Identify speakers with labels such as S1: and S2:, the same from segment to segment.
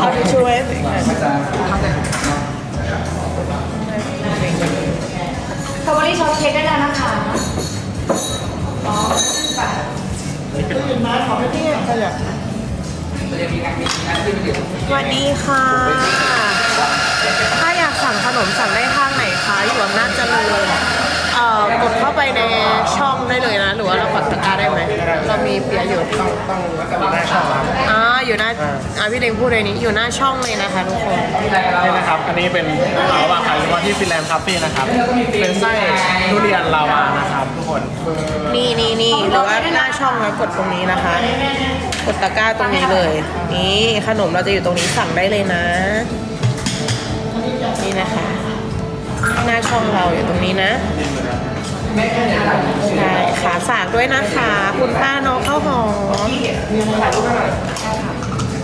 S1: เอาไปช่วยสิ
S2: สตรอเบอรี่ช็อตเค้กได้แล้วนะคะอ๋อไป
S1: ตื่นมาขอให้พี่ขยับสวัสดีค่ะ ถ้าอยากสั่งขนมสั่งได้ทางไหนคะ อยู่อำนาจเจริญ อ่อกดเข้าไปในช่องได้เลยนะ หรือว่าเรากดตะกร้าได้ไหมเรามีเปียอยู่
S3: ต้องต้องอยู่หน้าช่องครับ
S1: อ่าอยู่หน้าอ่าพี่เล้งพูดเลยนี้อยู่หน้าช่องเลยนะคะทุกคน
S3: นี่นะครับ อันนี้เป็นระหว่างขายมาที่ฟินแลนด์คาเฟ่นะครับ เป็นไส้ทุเรียนลาวานะครับทุกคน
S1: นี่นี่นี่หรือว่าหน้าช่องนะกดตรงนี้นะคะ กดตะกร้าตรงนี้เลย นี่ขนมเราจะอยู่ตรงนี้สั่งได้เลยนะ นี่นะคะ หน้าช่องเราอยู่ตรงนี้นะใช่ขาฝากด้วยนะคะ คุณป้าน้องข้าวหอม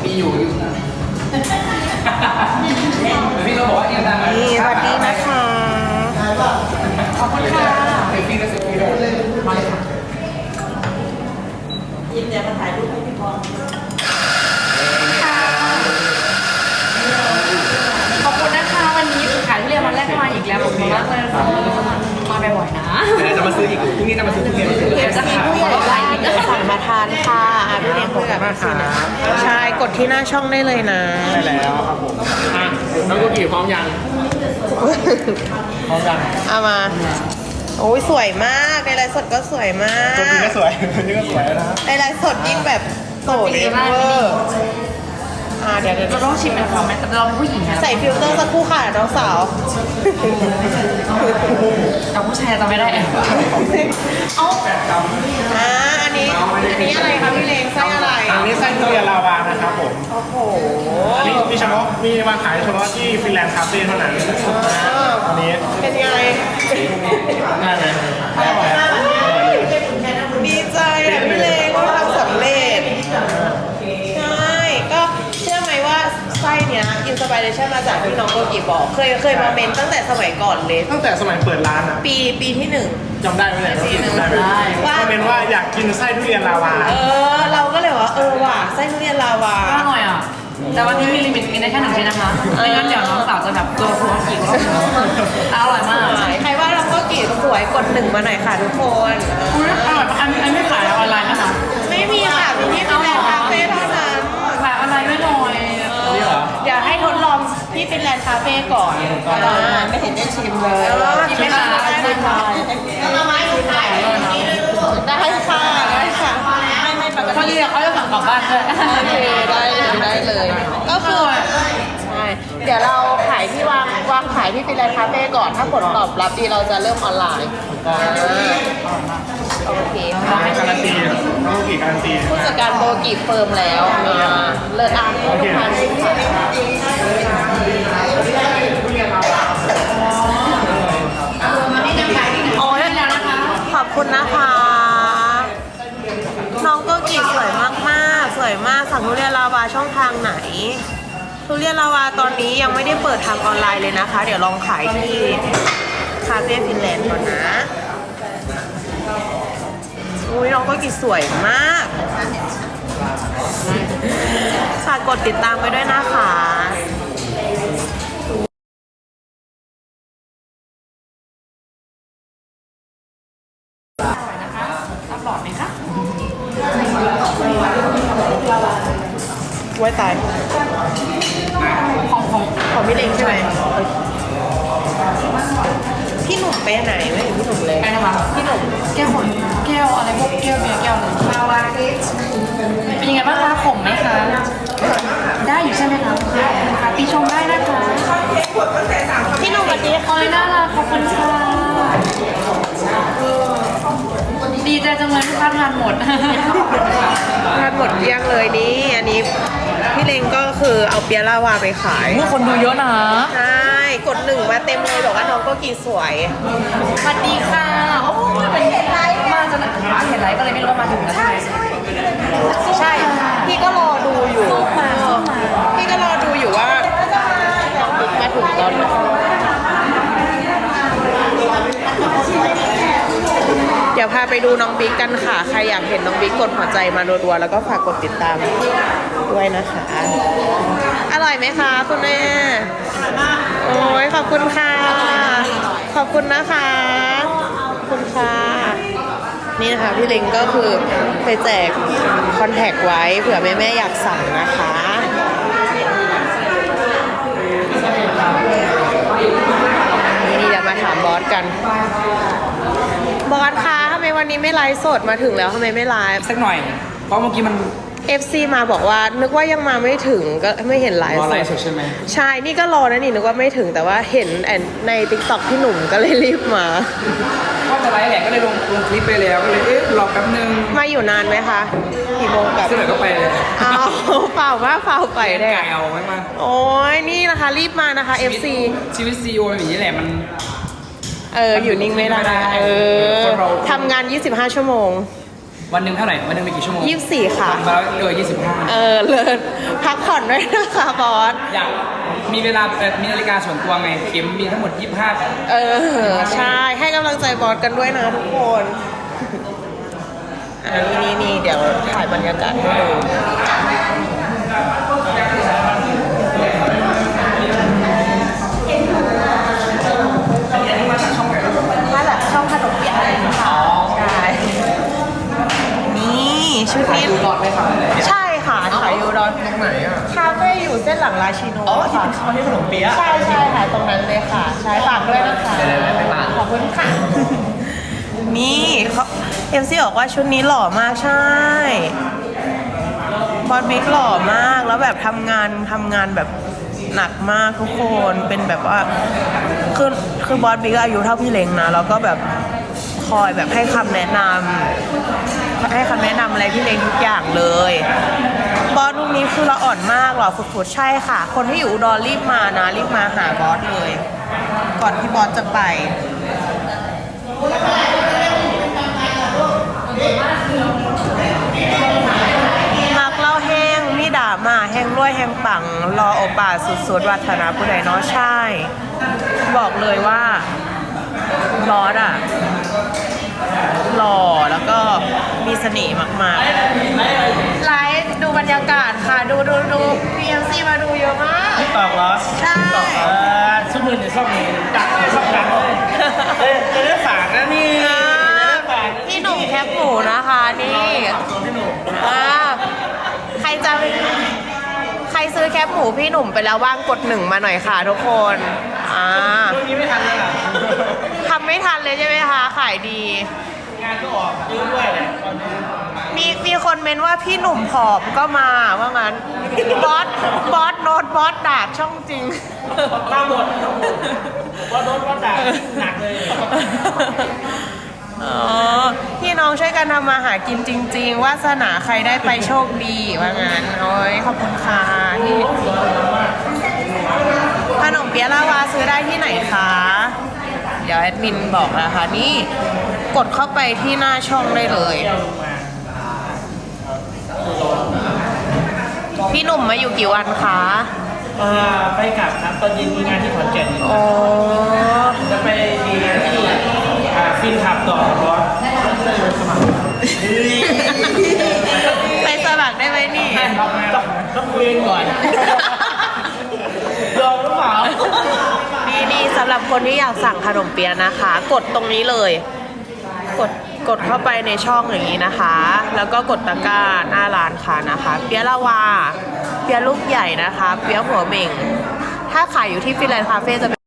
S4: มีอยู่อยู่นะพี่เราบอกว่าเนี่ยดัง
S1: นี่สวัสดีนะคะ
S4: ขอบคุณค่ะเซลฟี่ก็เซลฟี่ด้วยมาเลยค่ะ
S2: ขอบคุณนะคะวันนี้ขายทุเรียนวันแรกมาอีกแล้วขอบคุณมากเลยค่ะมาบ่อยๆนะ
S4: เดี๋ยวจะมาซื้ออีกพรุ่งนี้จะมาซื้อทุเรียน
S2: เก็บจะขาย
S1: ผู้ใหญ่บ้านเดี๋ยวสั่งมาทานค่ะอะพี่เลี้ยงคุยกับพี่ซีนะใช่กดที่หน้าช่องได้เลยนะ
S3: ได้แล้วครับผมอะน้องกุกี่พร้อมยังพร้อมยัง
S1: เอามา โอ้ยสวยมากในไลฟ์สดก็สวยมาก
S3: ตัวจริงก็สวยตัวจริงก็สวยนะครับ
S1: ในไลฟ์สดยิ่งแบบโสดเวอร์ อ่าเดี๋ยวเดี๋ยว
S2: เราต้องชิมเป็นของแม่แต่เราเป็นผู้หญิงนะ
S1: ใส่ฟิลเตอร์สักครู่ค่ะน้องสาว
S2: กับผู้ชายจะไม่ได้แอบเอา
S1: อ่าอันนี้อันนี้อะไรคะพี่เลงไส้อะไร
S3: อันนี้ไส้ทุเรียนลาวานะครับผม
S1: โอ้โห
S3: อันนี้มีเฉพาะมีมาขายเฉพาะที่ฟินแลนด์คาเฟ่เท่านั้นอันนี้
S1: เป็นยังไง
S3: ได้ไหมได้ไหม
S1: ดีใจอะพี่เล อินสปิเรชันมาจากที่น้องโกกิบอก เคยเคยมาเมนตั้งแต่สมัยก่อนเลย
S3: ตั้งแต่สมัยเปิดร้านอะ
S1: ปีปีที่หนึ่ง
S3: จำได้ไหมเนี่ย
S1: ปีหนึ่ง
S3: จำได้ไหม
S1: ว่า
S3: ก็เป็นว่าอยากกินไส้ทุเรียนลาวา
S1: เออ เราก็เลยว่าเออว่ะไส้ทุเรียนลาวา
S2: อร่อยอะ แต่วันนี้มีลิมิตกินได้แค่หนึ่งชิ้นนะคะไม่งั้นเดี๋ยวน้องสาวจะแบบตัวพัวกินอร่อยมาก
S1: ใครว่าเราก็กีสวยกดหนึ่งมาหน่อยค่ะทุกคน
S2: อุ้ยอร่อยอันอันไม่ขายออนไลน์นะคะ
S1: ล
S2: อ
S1: งที่ฟินแลนด์คาเฟ่ก่อนไม่เห็นได้ชิมเลยชิมไหมคะชิมค่ะเอาไม้ชิมไหนได้ค่ะได้ค่ะไม่ไม่ปก
S2: พอ
S1: ติ
S2: ดีเขาจะสั่งกลับบ้านด้วย
S1: โอเคได้เลยได้เลยก็คือใช่เดี๋ยวเราขายที่วางวางขายที่ฟินแลนด์คาเฟ่ก่อนถ้าผลตอบรับดีเราจะเริ่มออนไลน์อ่าโอเคค่ะ
S3: การันตีน้องกุกี่การันตี
S1: ผู้จัดการโบกีเฟิร์มแล้วอ่าเลิศอะให้ลูกค้าชิ คุณนะคะ น้องโกกีสวยมากๆสวยมากสั่งทุเรียนลาวาช่องทางไหน ทุเรียนลาวาตอนนี้ยังไม่ได้เปิดทางออนไลน์เลยนะคะ เดี๋ยวลองขายที่คาเฟ่ฟินแลนด์ก่อนนะอุ้ยน้องโกกีสวยมากฝากกดติดตามไปด้วยนะคะ
S2: ไว้
S1: ตาย
S2: ของของ
S1: ของพี่เล็งใช่ไหมพี่หนุ่มไปไหนไม่เห็นพี่หนุ่มเลย
S2: ไปนะคะพี่หนุ่มแก้วคนแก้วอะไรพวกแก้วเบียร์แก้วอะไรแก้วอะไรเป็นยังไงบ้างคะขมไหมคะ
S1: เอาเปียร่าวาไปขาย
S2: เมื่อคนดูเยอะนะ
S1: ใช่กดหนึ่งมาเต็มเลยบอกว่าน้องก็กีสวย
S2: สวัสดีค่ะ โอ้ยเป็นเห็นไลฟ์มาจะนะเห็นไลฟ์ก็เลยไม่รู้ว่ามาถึงแล้วใช่ใช่
S1: ใช่พี่ก็รอดูอยู่
S2: สู้มาสู้มา
S1: พี่ก็รอดูอยู่ว่าน้องบิ๊กมาถึงตอนไหน ดี๋ยวพาไปดูน้องบิ๊กกันค่ะ ใครอยากเห็นน้องบิ๊กกดหัวใจมารัวๆแล้วก็ฝากกดติดตามด้วยนะคะ อร่อยไหมคะคุณแม่โอ้ยขอบคุณค่ะ ขอบคุณนะคะขอบคุณค่ะนี่นะคะพี่ล้งก็คือไปแจกคอนแทคไว้เผื่อแม่แม่ๆอยากสั่งนะคะนี่เดี๋ยวมาถามบอสกัน บอสคะ วันนี้ไม่ไลฟ์สดมาถึงแล้วทำไมไม่ไลฟ์
S4: สักหน่อย เพราะเมื่อกี้มัน
S1: FC มาบอกว่านึกว่ายังมาไม่ถึงก็ไม่เห็นไล
S4: ร
S1: ฟ์
S4: อ
S1: ส
S4: อะไร
S1: ด
S4: สดใช่ไหม
S1: ใช่ นี่ก็รอนะนี่นึกว่าไม่ถึงแต่ว่าเห็นแอนใน t ิ k t o k พี่หนุ่มก็เลยรีบมา
S4: ก็จะไลฟ์แหละก็เลยลงลงคลิปไปแล้วก็เลยเอ๊ะรอแป๊บนึง
S1: มาอยู่นานไหมคะกี่โมงกลับ
S4: เสร็จก็ไปเลย
S1: อ้าวเปล่ามากเปล่าไปได้
S4: ไก่เอาไว้มา
S1: โอ้ยนี่นะคะรีบมานะคะ FC
S4: ชีวิตซีโอเป็นอย่างนี้แหละมัน
S1: เอออยู่นิ่งไม่ได้
S4: ไม่ได้
S1: เออ
S4: คนเรา
S1: ทำงาน 25 ชั่วโมง
S4: วันหนึ่งเท่าไหร่วันหนึ่งมีกี่ชั่วโมง
S1: 24 ค่ะ
S4: มาแล้วเออยี่สิบห้า
S1: เออเลิศพักผ่อนด้วยนะคะบอส
S4: อยากมีเวลาเอ่อมีนาฬิกาส่วนตัวไงเข็มมีทั้งหมด 25
S1: เออ ใช่ให้กำลังใจบอสกันด้วยนะทุกคนอันนี้นี่นี่เดี๋ยวถ่ายบรรยากาศให้ดู
S4: อันนี้มาจากช่องไหน
S1: มาจากช่องขนมเปี๊ยะค่ะใช่นี่ชุดนี้
S3: ดูก่อนไหมครับ
S1: ใช่ค่ะขายอยู่ดอน
S3: ตรงไหนอะ
S1: คาเฟ่อยู่เส้นหลังราชิโน
S3: อ๋อที่
S1: ค่ะ
S3: เป็นข้าวที่ขนมเปี๊ยะ
S1: ใช่ใช่ค่ะตรงนั้นเลยค่ะ ใช่ฝากด้วยนะคะ
S3: เดี๋ยวๆๆไปฝาก
S1: ขอบคุณค่ะ นี่เขาเอ็มซีบอกว่าชุดนี้หล่อมากใช่บอสบิ๊กหล่อมากแล้วแบบทำงานทำงานแบบหนักมากทุกคนเป็นแบบว่าคือคือบอสบิ๊กอายุเท่าพี่เล้งนะแล้วก็แบบคอยแบบให้คำแนะนำ ให้คำแนะนำอะไรพี่เล้งทุกอย่างเลยบอสลูกนี้คือละอ่อนมากหล่อฝุดๆใช่ค่ะ คนที่อยู่อุดรรีบมานะรีบมาหาบอสเลย ก่อนที่บอสจะไปมักเล่าแห้งมีด่ามาแห้งรวยแห้งปัง รอโอป่าสุดๆวัฒนาผู้ใดเนาะใช่ บอกเลยว่าบอสอะหล่อแล้วก็มี เสน่ห์มากๆไลฟ์ดูบรรยากาศค่ะ ดูดูดู PMC มาดูเยอะมาก
S3: ตอกเหรอ
S1: ใช่
S3: เออชั่วโมงในช่องนี้ดักในช่องดังเลยเอ้ยจะได้ฝากนะนี่
S1: อ่า
S3: จะได้ฝาก
S1: พี่หนุ่มแคปหมูนะคะนี่
S3: พี่หนุ่ม
S1: อ่าใครจะใครซื้อแคปหมูพี่หนุ่มไปแล้วบ้างกดหนึ่งมาหน่อยค่ะทุกคนอ่า
S3: ช่วงนี้ไม่ทันเลยอะ
S1: ทำไม่ทันเลยใช่ไหมคะ ขายดี
S3: งานก็ออกเยอะด้วยแหละตอนนี้
S1: มีมีคนเมนว่าพี่หนุ่มผอมก็มาว่างั้น บอสบอสโนตบอสดาบช่องจริง
S3: มาหมดว่าโดนว่าด่าหนักเลย
S1: อ๋อพี่น้องช่วยกันทำมาหากินจริง ๆ วาสนาใครได้ไปโชคดีว่างั้นโอ้ยขอบคุณค่ะนี่ขนมเปี๊ยะลาวาซื้อได้ที่ไหนคะ เดี๋ยวแอดมินบอกนะคะนี่ กดเข้าไปที่หน้าช่องได้เลย พี่หนุ่มมาอยู่กี่วันคะ
S3: เออไปกลับครับตอนเย็นมีงานที่ขอนแก่น
S1: โอ้
S3: จะไปมีงานที่อ่าฟินขับต่อบอสเลยสมัคร
S1: ไปสมัครได้ไหมนี่
S3: ต้องต้องคุยกันก่อนลองหรือเปล่า
S1: นี่นี่สำหรับคนที่อยากสั่งขนมเปี๊ยะนะคะ กดตรงนี้เลย กดกดเข้าไปในช่องอย่างนี้นะคะ แล้วก็กดตะกร้าหน้าร้านค่ะนะคะ เปียละวา เปียลูกใหญ่นะคะ เปียหัวเหม่ง ถ้าขายอยู่ที่ฟิลแลนด์คาเฟ่จะเป็น